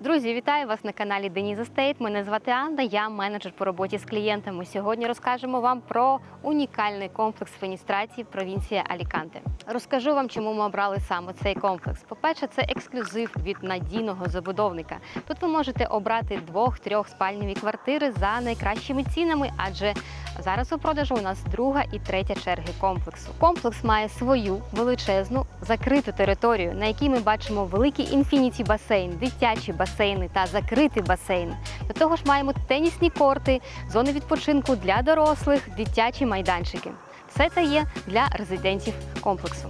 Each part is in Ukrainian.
Друзі, вітаю вас на каналі Деніза Стейт. Мене звати Анна, я менеджер по роботі з клієнтами. Сьогодні розкажемо вам про унікальний комплекс феністрації провінція Аліканте. Розкажу вам, чому ми обрали саме цей комплекс. По-перше, це ексклюзив від надійного забудовника. Тут ви можете обрати двох-трьох спальневі квартири за найкращими цінами, адже зараз у продажу у нас друга і третя черги комплексу. Комплекс має свою величезну закриту територію, на якій ми бачимо великий інфініті басейн, дитячі басейни та закритий басейн. До того ж, маємо тенісні корти, зони відпочинку для дорослих, дитячі майданчики. Все це є для резидентів комплексу.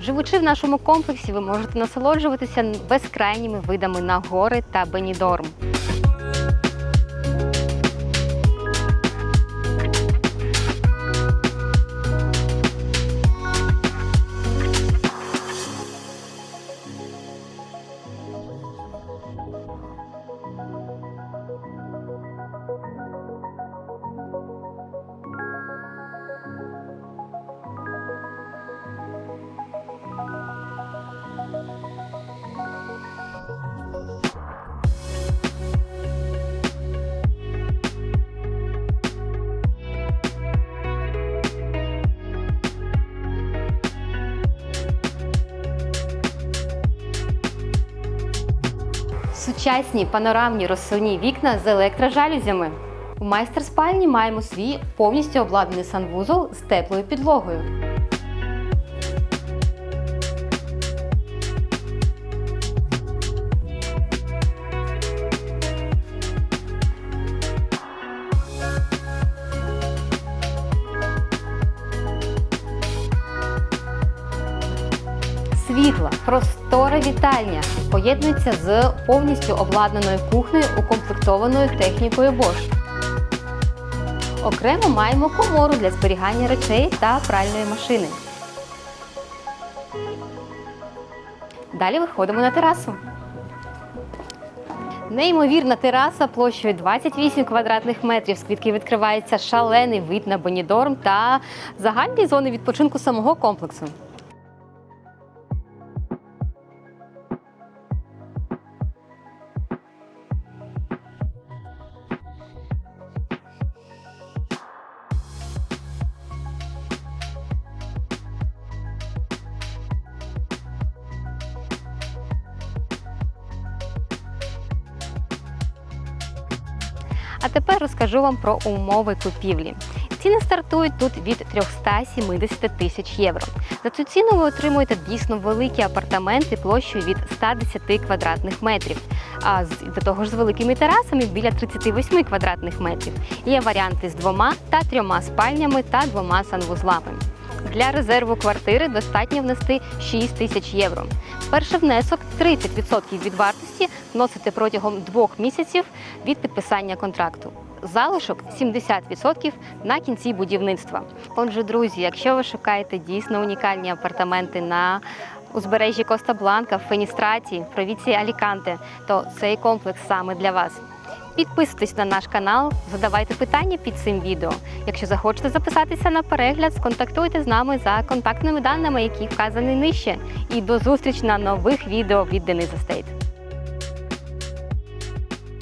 Живучи в нашому комплексі, ви можете насолоджуватися безкрайніми видами на гори та Бенідорм. Сучасні панорамні розсувні вікна з електрожалюзями. У майстер-спальні маємо свій повністю обладнаний санвузол з теплою підлогою. Світла, простора вітальня поєднується з повністю обладнаною кухнею, укомплектованою технікою Bosch. Окремо маємо комору для зберігання речей та пральної машини. Далі виходимо на терасу. Неймовірна тераса площею 28 квадратних метрів, звідки відкривається шалений вид на Бонідорм та загальні зони відпочинку самого комплексу. А тепер розкажу вам про умови купівлі. Ціни стартують тут від 370 тисяч євро. За цю ціну ви отримуєте дійсно великі апартаменти площею від 110 квадратних метрів. А з до того ж з великими терасами біля 38 квадратних метрів. Є варіанти з двома та трьома спальнями та двома санвузлами. Для резерву квартири достатньо внести 6 тисяч євро. Перший внесок 30% від вартості вносите протягом двох місяців від підписання контракту. Залишок 70% на кінці будівництва. Отже, друзі, якщо ви шукаєте дійсно унікальні апартаменти на узбережжі Коста Бланка, в Феністраті, в провінції Аліканте, то цей комплекс саме для вас. Підписуйтесь на наш канал, задавайте питання під цим відео. Якщо захочете записатися на перегляд, сконтактуйте з нами за контактними даними, які вказані нижче. І до зустрічі на нових відео від Дениса Стейт.